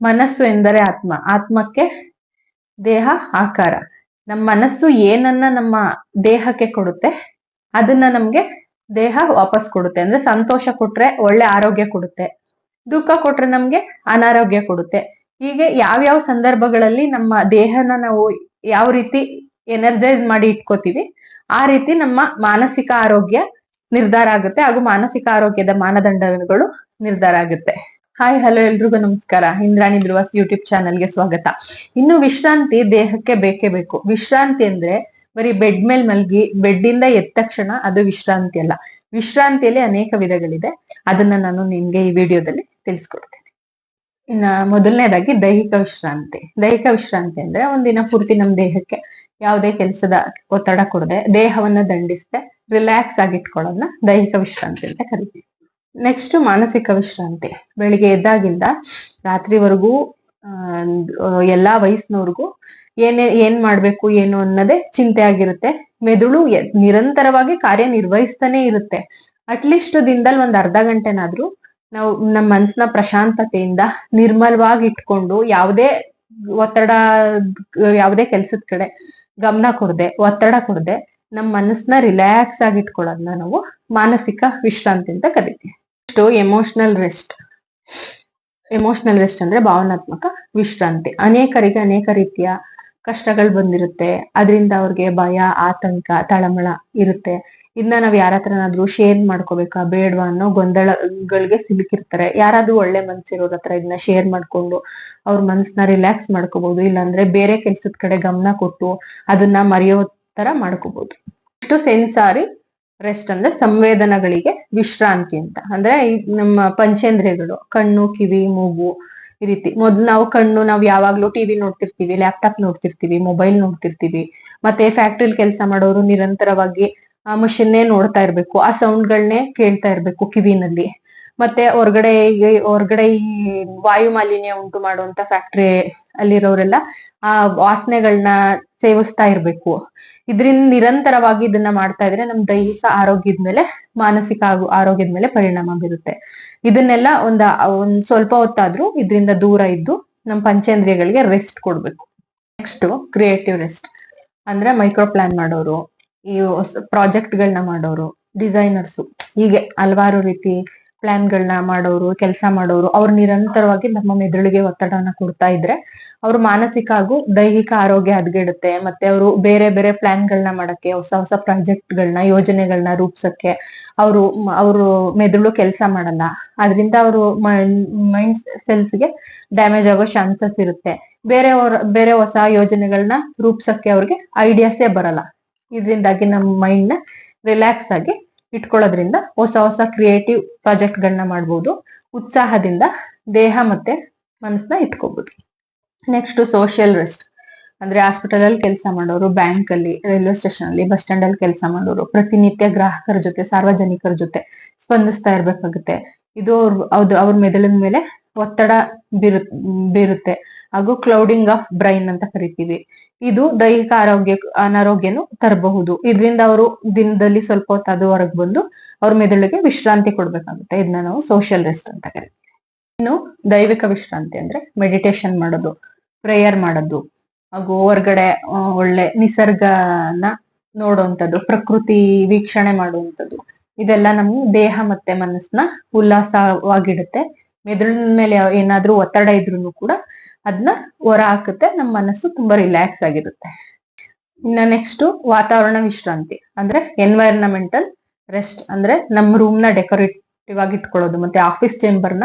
ಮನಸ್ಸು ಎಂದರೆ ಆತ್ಮ. ಆತ್ಮಕ್ಕೆ ದೇಹ, ಆಕಾರ. ನಮ್ಮ ಮನಸ್ಸು ಏನನ್ನ ನಮ್ಮ ದೇಹಕ್ಕೆ ಕೊಡುತ್ತೆ, ಅದನ್ನ ನಮ್ಗೆ ದೇಹ ವಾಪಸ್ ಕೊಡುತ್ತೆ. ಅಂದ್ರೆ ಸಂತೋಷ ಕೊಟ್ರೆ ಒಳ್ಳೆ ಆರೋಗ್ಯ ಕೊಡುತ್ತೆ, ದುಃಖ ಕೊಟ್ರೆ ನಮ್ಗೆ ಅನಾರೋಗ್ಯ ಕೊಡುತ್ತೆ. ಹೀಗೆ ಯಾವ್ಯಾವ ಸಂದರ್ಭಗಳಲ್ಲಿ ನಮ್ಮ ದೇಹನ ನಾವು ಯಾವ ರೀತಿ ಎನರ್ಜೈಸ್ ಮಾಡಿ ಇಟ್ಕೋತೀವಿ, ಆ ರೀತಿ ನಮ್ಮ ಮಾನಸಿಕ ಆರೋಗ್ಯ ನಿರ್ಧಾರ ಆಗುತ್ತೆ ಹಾಗೂ ಮಾನಸಿಕ ಆರೋಗ್ಯದ ಮಾನದಂಡಗಳು ನಿರ್ಧಾರ ಆಗುತ್ತೆ. ಹಾಯ್ ಹಲೋ ಎಲ್ರಿಗೂ ನಮಸ್ಕಾರ. ಇಂದ್ರಾಣಿ ಧ್ರುವಸ್ ಯೂಟ್ಯೂಬ್ ಚಾನಲ್ಗೆ ಸ್ವಾಗತ. ಇನ್ನು ವಿಶ್ರಾಂತಿ ದೇಹಕ್ಕೆ ಬೇಕೇ ಬೇಕು. ವಿಶ್ರಾಂತಿ ಅಂದ್ರೆ ಬರೀ ಬೆಡ್ ಮೇಲ್ ಮಲ್ಗಿ ಬೆಡ್ ಇಂದ ಎದ್ದ ತಕ್ಷಣ ಅದು ವಿಶ್ರಾಂತಿ ಅಲ್ಲ. ವಿಶ್ರಾಂತಿಯಲ್ಲಿ ಅನೇಕ ವಿಧಗಳಿದೆ. ಅದನ್ನ ನಾನು ನಿಮ್ಗೆ ಈ ವಿಡಿಯೋದಲ್ಲಿ ತಿಳಿಸ್ಕೊಡ್ತೇನೆ. ಇನ್ನ ಮೊದಲನೇದಾಗಿ ದೈಹಿಕ ವಿಶ್ರಾಂತಿ. ದೈಹಿಕ ವಿಶ್ರಾಂತಿ ಅಂದ್ರೆ ಒಂದಿನ ಪೂರ್ತಿ ನಮ್ಮ ದೇಹಕ್ಕೆ ಯಾವುದೇ ಕೆಲಸದ ಒತ್ತಡ ಕೊಡದೆ, ದೇಹವನ್ನ ದಂಡಿಸದೆ ರಿಲ್ಯಾಕ್ಸ್ ಆಗಿ ಇಟ್ಕೊಳ್ಳೋದನ್ನ ದೈಹಿಕ ವಿಶ್ರಾಂತಿ ಅಂತ ಕರಿತೀವಿ. ನೆಕ್ಸ್ಟ್ ಮಾನಸಿಕ ವಿಶ್ರಾಂತಿ. ಬೆಳಿಗ್ಗೆ ಎದ್ದಾಗಿಂದ ರಾತ್ರಿವರೆಗೂ ಎಲ್ಲಾ ವಯಸ್ಸಿನವ್ರಿಗೂ ಏನೇ, ಏನ್ ಮಾಡ್ಬೇಕು, ಏನು ಅನ್ನೋದೇ ಚಿಂತೆ ಆಗಿರುತ್ತೆ. ಮೆದುಳು ನಿರಂತರವಾಗಿ ಕಾರ್ಯನಿರ್ವಹಿಸ್ತಾನೆ ಇರುತ್ತೆ. ಅಟ್ಲೀಸ್ಟ್ ದಿನದಲ್ಲಿ ಒಂದ್ ಅರ್ಧ ಗಂಟೆನಾದ್ರೂ ನಾವು ನಮ್ಮ ಮನ್ಸನ್ನ ಪ್ರಶಾಂತತೆಯಿಂದ ನಿರ್ಮಲವಾಗಿ ಇಟ್ಕೊಂಡು ಯಾವುದೇ ಒತ್ತಡ, ಯಾವುದೇ ಕೆಲ್ಸದ ಕಡೆ ಗಮನ ಕೊಡದೆ, ಒತ್ತಡ ಕೊಡದೆ ನಮ್ಮ ಮನಸ್ಸನ್ನ ರಿಲ್ಯಾಕ್ಸ್ ಆಗಿ ಇಟ್ಕೊಳ್ಳೋದನ್ನ ನಾವು ಮಾನಸಿಕ ವಿಶ್ರಾಂತಿ ಅಂತ ಕರಿತೀವಿ. Next emotional rest emotional rest ಅಂದ್ರೆ ಭಾವನಾತ್ಮಕ ವಿಶ್ರಾಂತಿ. ಅನೇಕರಿಗೆ ಅನೇಕ ರೀತಿಯ ಕಷ್ಟಗಳು ಬಂದಿರುತ್ತೆ. ಅದರಿಂದ ಅವ್ರಿಗೆ ಭಯ, ಆತಂಕ, ತಳಮಳ ಇರುತ್ತೆ. ಇದನ್ನ ನಾವ್ ಯಾರ ಹತ್ರನಾದ್ರೂ ಶೇರ್ ಮಾಡ್ಕೋಬೇಕಾ? ಬೇಡವಾ ಅನ್ನೋ ಗೊಂದಲಗಳಿಗೆ ಸಿಲುಕಿರ್ತಾರೆ. ಯಾರಾದ್ರೂ ಒಳ್ಳೆ ಮನ್ಸಿರೋರ್ ಹತ್ರ ಇದನ್ನ ಶೇರ್ ಮಾಡ್ಕೊಂಡು ಅವ್ರ ಮನ್ಸನ್ನ ರಿಲ್ಯಾಕ್ಸ್ ಮಾಡ್ಕೋಬಹುದು ಇಲ್ಲಾಂದ್ರೆ ಬೇರೆ ಕೆಲ್ಸದ ಕಡೆ ಗಮನ ಕೊಟ್ಟು ಅದನ್ನ ಮರೆಯೋ ತರ ಮಾಡ್ಕೋಬಹುದು ಇಷ್ಟು ಸೆನ್ಸಾರಿ ರೆಸ್ಟ್ ಅಂದ್ರೆ ಸಂವೇದನಗಳಿಗೆ ವಿಶ್ರಾಂತಿ ಅಂತ. ಅಂದ್ರೆ ನಮ್ಮ ಪಂಚೇಂದ್ರಿಯಗಳು, ಕಣ್ಣು, ಕಿವಿ, ಮೂಗು ಈ ರೀತಿ. ಮೊದ್ಲು ನಾವು ಕಣ್ಣು ನಾವು ಯಾವಾಗ್ಲೂ ಟಿವಿ ನೋಡ್ತಿರ್ತೀವಿ ಲ್ಯಾಪ್ಟಾಪ್ ನೋಡ್ತಿರ್ತೀವಿ ಮೊಬೈಲ್ ನೋಡ್ತಿರ್ತೀವಿ. ಮತ್ತೆ ಫ್ಯಾಕ್ಟ್ರಿಲಿ ಕೆಲಸ ಮಾಡೋರು ನಿರಂತರವಾಗಿ ಆ ಮಷಿನ್ನೇ ನೋಡ್ತಾ ಇರ್ಬೇಕು, ಆ ಸೌಂಡ್ಗಳನ್ನೇ ಕೇಳ್ತಾ ಇರ್ಬೇಕು ಕಿವಿನಲ್ಲಿ. ಮತ್ತೆ ಹೊರ್ಗಡೆ ಹೊರಗಡೆ ಹೊರ್ಗಡೆ ಈ ವಾಯು ಮಾಲಿನ್ಯ ಉಂಟು ಮಾಡುವಂತ ಫ್ಯಾಕ್ಟ್ರಿ ಅಲ್ಲಿರೋರೆಲ್ಲ ಆ ವಾಸನೆಗಳನ್ನ ಸೇವಿಸ್ತಾ ಇರ್ಬೇಕು. ಇದ್ರಿಂದ ನಿರಂತರವಾಗಿ ಇದನ್ನ ಮಾಡ್ತಾ ಇದ್ರೆ ನಮ್ ದೈಹಿಕ ಆರೋಗ್ಯದ ಮೇಲೆ, ಮಾನಸಿಕ ಆಗು- ಆರೋಗ್ಯದ ಮೇಲೆ ಪರಿಣಾಮ ಬೀರುತ್ತೆ. ಇದನ್ನೆಲ್ಲ ಒಂದ, ಒಂದ್ ಸ್ವಲ್ಪ ಹೊತ್ತಾದ್ರೂ ಇದರಿಂದ ದೂರ ಇದ್ದು ನಮ್ ಪಂಚೇಂದ್ರಿಯಗಳಿಗೆ ರೆಸ್ಟ್ ಕೊಡ್ಬೇಕು. ನೆಕ್ಸ್ಟ್ ಕ್ರಿಯೇಟಿವ್ ರೆಸ್ಟ್ ಅಂದ್ರೆ ಮೈಕ್ರೋ ಪ್ಲಾನ್ ಮಾಡೋರು, ಈ ಪ್ರಾಜೆಕ್ಟ್ ಗಳನ್ನ ಮಾಡೋರು ಡಿಸೈನರ್ಸು ಹೀಗೆ ಹಲವಾರು ರೀತಿ ಪ್ಲಾನ್ಗಳನ್ನ ಮಾಡೋರು, ಕೆಲಸ ಮಾಡೋರು, ಅವ್ರು ನಿರಂತರವಾಗಿ ನಮ್ಮ ಮೆದುಳಿಗೆ ಒತ್ತಡವನ್ನ ಕೊಡ್ತಾ ಇದ್ರೆ, ಅವ್ರ ಮಾನಸಿಕ ಹಾಗೂ ದೈಹಿಕ ಆರೋಗ್ಯ ಹದಗೆಡುತ್ತೆ. ಮತ್ತೆ ಅವರು ಬೇರೆ ಬೇರೆ ಪ್ಲಾನ್ಗಳನ್ನ ಮಾಡಕ್ಕೆ, ಹೊಸ ಹೊಸ ಪ್ರಾಜೆಕ್ಟ್ಗಳನ್ನ ಯೋಜನೆಗಳನ್ನ ರೂಪಿಸಕ್ಕೆ ಅವರು ಅವರು ಮೆದುಳು ಕೆಲಸ ಮಾಡಲ್ಲ. ಅದರಿಂದ ಅವರು ಮೈಂಡ್ ಸೆಲ್ಸ್ಗೆ ಡ್ಯಾಮೇಜ್ ಆಗೋ ಚಾನ್ಸಸ್ ಇರುತ್ತೆ. ಬೇರೆ ಬೇರೆ ಹೊಸ ಯೋಜನೆಗಳನ್ನ ರೂಪಿಸಕ್ಕೆ ಅವ್ರಿಗೆ ಐಡಿಯಾಸೇ ಬರಲ್ಲ. ಇದರಿಂದಾಗಿ ನಮ್ಮ ಮೈಂಡ್ನ ರಿಲ್ಯಾಕ್ಸ್ ಆಗಿ ಇಟ್ಕೊಳ್ಳೋದ್ರಿಂದ ಹೊಸ ಹೊಸ ಕ್ರಿಯೇಟಿವ್ ಪ್ರಾಜೆಕ್ಟ್ ಗಳನ್ನ ಮಾಡ್ಬೋದು. ಉತ್ಸಾಹದಿಂದ ದೇಹ ಮತ್ತೆ ಮನಸ್ಸನ್ನ ಇಟ್ಕೋಬಹುದು ನೆಕ್ಸ್ಟ್ ಸೋಷಿಯಲ್ ರೆಸ್ಟ್ ಅಂದ್ರೆ ಹಾಸ್ಪಿಟಲ್ ಅಲ್ಲಿ ಕೆಲಸ ಮಾಡೋರು ಬ್ಯಾಂಕ್ ಅಲ್ಲಿ ರೈಲ್ವೆ ಸ್ಟೇಷನ್ ಅಲ್ಲಿ ಬಸ್ ಸ್ಟ್ಯಾಂಡ್ ಅಲ್ಲಿ ಕೆಲಸ ಮಾಡೋರು, ಪ್ರತಿನಿತ್ಯ ಗ್ರಾಹಕರ ಜೊತೆ, ಸಾರ್ವಜನಿಕರ ಜೊತೆ ಸ್ಪಂದಿಸ್ತಾ ಇರ್ಬೇಕಾಗುತ್ತೆ. ಇದು ಅವ್ರ ಅವ್ರ ಮೆದುಳಿನ ಮೇಲೆ ಒತ್ತಡ ಬೀರು, ಬೀರುತ್ತೆ. ಹಾಗೂ ಕ್ಲೌಡಿಂಗ್ ಆಫ್ ಬ್ರೈನ್ ಅಂತ ಕರಿತೀವಿ. ಇದು ದೈಹಿಕ ಆರೋಗ್ಯ, ಅನಾರೋಗ್ಯನು ತರಬಹುದು. ಇದರಿಂದ ಅವರು ದಿನದಲ್ಲಿ ಸ್ವಲ್ಪ ಹೊತ್ತು ಹೊರಗೆ ಬಂದು ಅವ್ರ ಮೆದುಳಿಗೆ ವಿಶ್ರಾಂತಿ ಕೊಡ್ಬೇಕಾಗುತ್ತೆ. ಇದನ್ನ ನಾವು ಸೋಷಿಯಲ್ ರೆಸ್ಟ್ ಅಂತ ಕರಿತೀವಿ. ಇನ್ನು ದೈವಿಕ ವಿಶ್ರಾಂತಿ ಅಂದ್ರೆ ಮೆಡಿಟೇಷನ್ ಮಾಡೋದು ಪ್ರೇಯರ್ ಮಾಡೋದು, ಹಾಗೂ ಹೊರಗಡೆ ಒಳ್ಳೆ ನಿಸರ್ಗನ ನೋಡುವಂಥದ್ದು, ಪ್ರಕೃತಿ ವೀಕ್ಷಣೆ ಮಾಡುವಂಥದ್ದು. ಇದೆಲ್ಲ ನಮ್ಮ ದೇಹ ಮತ್ತೆ ಮನಸ್ಸನ್ನ ಉಲ್ಲಾಸವಾಗಿಡುತ್ತೆ. ಮೆದುಳಿನ ಮೇಲೆ ಏನಾದ್ರೂ ಒತ್ತಡ ಇದ್ರೂ ಕೂಡ ಅದನ್ನ ಹೊರ ಹಾಕುತ್ತೆ ನಮ್ಮ ಮನಸ್ಸು ತುಂಬಾ ರಿಲ್ಯಾಕ್ಸ್ ಆಗಿರುತ್ತೆ. ಇನ್ನ ನೆಕ್ಸ್ಟ್ ವಾತಾವರಣ ವಿಶ್ರಾಂತಿ, ಅಂದ್ರೆ ಎನ್ವೈರನ್ಮೆಂಟಲ್ ರೆಸ್ಟ್ ಅಂದ್ರೆ ನಮ್ಮ ರೂಮ್ನ ಡೆಕೋರೇಟಿವ್ ಆಗಿ ಇಟ್ಕೊಳ್ಳೋದು, ಮತ್ತೆ ಆಫೀಸ್ ಚೇಂಬರ್ನ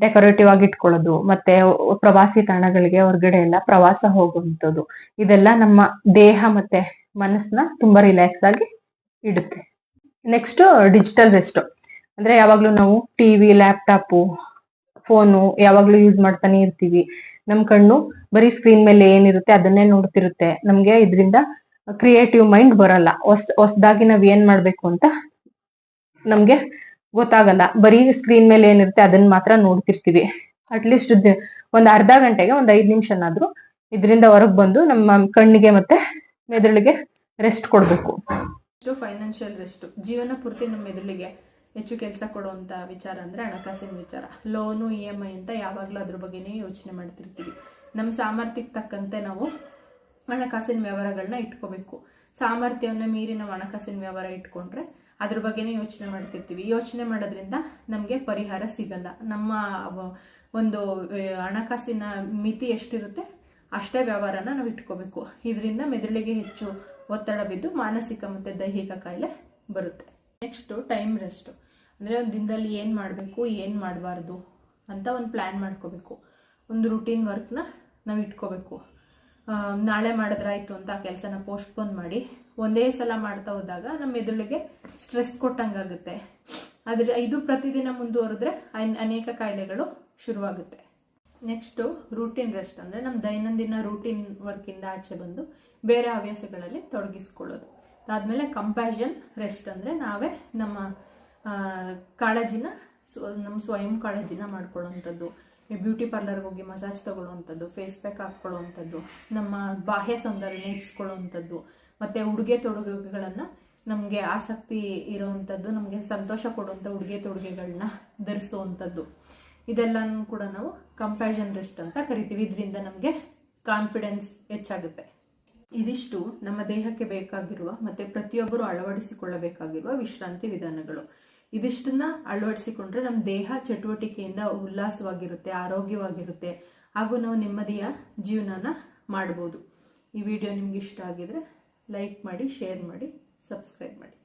ಡೆಕೋರೇಟಿವ್ ಆಗಿ ಇಟ್ಕೊಳ್ಳೋದು, ಮತ್ತೆ ಪ್ರವಾಸಿ ತಾಣಗಳಿಗೆ ಹೊರಗಡೆ ಎಲ್ಲ ಪ್ರವಾಸ ಹೋಗುವಂಥದ್ದು, ಇದೆಲ್ಲ ನಮ್ಮ ದೇಹ ಮತ್ತೆ ಮನಸ್ಸನ್ನ ತುಂಬಾ ರಿಲ್ಯಾಕ್ಸ್ ಆಗಿ ಇಡುತ್ತೆ. ನೆಕ್ಸ್ಟ್ ಡಿಜಿಟಲ್ ರೆಸ್ಟ್ ಅಂದ್ರೆ ಯಾವಾಗ್ಲೂ ನಾವು ಟಿವಿ ಲ್ಯಾಪ್ಟಾಪು ಫೋನು ಯಾವಾಗ್ಲೂ ಯೂಸ್ ಮಾಡ್ತಾನೆ ಇರ್ತೀವಿ. ನಮ್ ಕಣ್ಣು ಬರೀ ಸ್ಕ್ರೀನ್ ಮೇಲೆ ಏನಿರುತ್ತೆ ಅದನ್ನೇ ನೋಡ್ತಿರುತ್ತೆ. ನಮ್ಗೆ ಇದರಿಂದ ಕ್ರಿಯೇಟಿವ್ ಮೈಂಡ್ ಬರಲ್ಲ. ಹೊಸ, ಹೊಸದಾಗಿ ನಾವ್ ಏನ್ ಮಾಡ್ಬೇಕು ಅಂತ ನಮ್ಗೆ ಗೊತ್ತಾಗಲ್ಲ. ಬರೀ ಸ್ಕ್ರೀನ್ ಮೇಲೆ ಏನಿರುತ್ತೆ ಅದನ್ನ ಮಾತ್ರ ನೋಡ್ತಿರ್ತೀವಿ. ಅಟ್ಲೀಸ್ಟ್ ಒಂದ್ ಅರ್ಧ ಗಂಟೆಗೆ ಒಂದ್ ಐದ್ ನಿಮಿಷನಾದ್ರೂ ಇದರಿಂದ ಹೊರಗ್ ಬಂದು ನಮ್ಮ ಕಣ್ಣಿಗೆ ಮತ್ತೆ ಮೆದುಳಿಗೆ ರೆಸ್ಟ್ ಕೊಡ್ಬೇಕು. ಫೈನಾನ್ಷಿಯಲ್ ರೆಸ್ಟ್ ಜೀವನ ಪೂರ್ತಿ ನಮ್ಮ ಮೆದುಳಿಗೆ. ಹೆಚ್ಚು ಕೆಲಸ ಕೊಡುವಂಥ ವಿಚಾರ ಅಂದರೆ ಹಣಕಾಸಿನ ವಿಚಾರ. ಲೋನು ಇ ಎಂ ಐ ಅಂತ ಯಾವಾಗಲೂ ಅದ್ರ ಬಗ್ಗೆನೇ ಯೋಚನೆ ಮಾಡ್ತಿರ್ತೀವಿ. ನಮ್ಮ ಸಾಮರ್ಥ್ಯಕ್ಕೆ ತಕ್ಕಂತೆ ನಾವು ಹಣಕಾಸಿನ ವ್ಯವಹಾರಗಳನ್ನ ಇಟ್ಕೋಬೇಕು. ಸಾಮರ್ಥ್ಯವನ್ನು ಮೀರಿ ನಾವು ಹಣಕಾಸಿನ ವ್ಯವಹಾರ ಇಟ್ಕೊಂಡ್ರೆ ಅದ್ರ ಬಗ್ಗೆನೇ ಯೋಚನೆ ಮಾಡ್ತಿರ್ತೀವಿ. ಯೋಚನೆ ಮಾಡೋದ್ರಿಂದ ನಮಗೆ ಪರಿಹಾರ ಸಿಗಲ್ಲ. ನಮ್ಮ ಒಂದು ಹಣಕಾಸಿನ ಮಿತಿ ಎಷ್ಟಿರುತ್ತೆ ಅಷ್ಟೇ ವ್ಯವಹಾರನ ನಾವು ಇಟ್ಕೋಬೇಕು. ಇದರಿಂದ ಮೆದುಳಿಗೆ ಹೆಚ್ಚು ಒತ್ತಡ ಬಿದ್ದು ಮಾನಸಿಕ ಮತ್ತು ದೈಹಿಕ ಕಾಯಿಲೆ ಬರುತ್ತೆ. ನೆಕ್ಸ್ಟು ಟೈಮ್ ರೆಸ್ಟ್ ಅಂದರೆ ಒಂದು ದಿನದಲ್ಲಿ ಏನು ಮಾಡಬೇಕು, ಏನು ಮಾಡಬಾರ್ದು ಅಂತ ಒಂದು ಪ್ಲ್ಯಾನ್ ಮಾಡ್ಕೋಬೇಕು. ಒಂದು ರುಟೀನ್ ವರ್ಕ್ನ ನಾವು ಇಟ್ಕೋಬೇಕು. ನಾಳೆ ಮಾಡಿದ್ರಾಯ್ತು ಅಂತ ಆ ಕೆಲಸನ ಪೋಸ್ಟ್ಪೋನ್ ಮಾಡಿ. ಒಂದೇ ಸಲ ಮಾಡ್ತಾ ಹೋದಾಗ ನಮ್ಮ ಮೆದುಳಿಗೆ ಸ್ಟ್ರೆಸ್ ಕೊಟ್ಟಂಗಾಗುತ್ತೆ. ಆದರೆ ಇದು ಪ್ರತಿದಿನ ಮುಂದುವರೆದ್ರೆ ಅನ್- ಅನೇಕ ಕಾಯಿಲೆಗಳು ಶುರುವಾಗುತ್ತೆ. ನೆಕ್ಸ್ಟು ರೂಟೀನ್ ರೆಸ್ಟ್ ಅಂದರೆ ನಮ್ಮ ದೈನಂದಿನ ರೂಟೀನ್ ವರ್ಕಿಂದ ಆಚೆ ಬಂದು ಬೇರೆ ಹವ್ಯಾಸಗಳಲ್ಲಿ ತೊಡಗಿಸ್ಕೊಳ್ಳೋದು. ಅದಾದಮೇಲೆ ಕಂಪ್ಯಾಷನ್ ರೆಸ್ಟ್ ಅಂದರೆ ನಾವೇ ನಮ್ಮ ಕಾಳಜಿನ ನಮ್ಮ ಸ್ವಯಂ ಕಾಳಜಿನ ಮಾಡ್ಕೊಳ್ಳೋವಂಥದ್ದು. ಬ್ಯೂಟಿ ಪಾರ್ಲರ್ಗೆ ಹೋಗಿ ಮಸಾಜ್ ತೊಗೊಳ್ಳೋವಂಥದ್ದು, ಫೇಸ್ ಪ್ಯಾಕ್ ಹಾಕ್ಕೊಳ್ಳೋವಂಥದ್ದು, ನಮ್ಮ ಬಾಹ್ಯ ಸೌಂದರ್ಯ ಹೆಚ್ಚಿಕೊಳ್ಳುವಂಥದ್ದು ಮತ್ತು ಉಡುಗೆ ತೊಡುಗೆಗಳನ್ನು ನಮಗೆ ಆಸಕ್ತಿ ಇರುವಂಥದ್ದು, ನಮಗೆ ಸಂತೋಷ ಕೊಡುವಂಥ ಉಡುಗೆ ತೊಡುಗೆಗಳನ್ನ ಧರಿಸುವಂಥದ್ದು. ಇದೆಲ್ಲನೂ ಕೂಡ ನಾವು ಕಂಪ್ಯಾಷನ್ ರೆಸ್ಟ್ ಅಂತ ಕರಿತೀವಿ. ಇದರಿಂದ ನಮಗೆ ಕಾನ್ಫಿಡೆನ್ಸ್ ಹೆಚ್ಚಾಗುತ್ತೆ. ಇದಿಷ್ಟು ನಮ್ಮ ದೇಹಕ್ಕೆ ಬೇಕಾಗಿರುವ ಮತ್ತು ಪ್ರತಿಯೊಬ್ಬರು ಅಳವಡಿಸಿಕೊಳ್ಳಬೇಕಾಗಿರುವ ವಿಶ್ರಾಂತಿ ವಿಧಾನಗಳು. ಇದಿಷ್ಟನ್ನ ಅಳವಡಿಸಿಕೊಂಡ್ರೆ ನಮ್ಮ ದೇಹ ಚಟುವಟಿಕೆಯಿಂದ ಉಲ್ಲಾಸವಾಗಿರುತ್ತೆ, ಆರೋಗ್ಯವಾಗಿರುತ್ತೆ. ಹಾಗೂ ನಾವು ನೆಮ್ಮದಿಯ ಜೀವನನ ಮಾಡ್ಬೋದು. ಈ ವಿಡಿಯೋ ನಿಮ್ಗೆ ಇಷ್ಟ ಆಗಿದ್ರೆ ಲೈಕ್ ಮಾಡಿ, ಶೇರ್ ಮಾಡಿ, ಸಬ್ಸ್ಕ್ರೈಬ್ ಮಾಡಿ.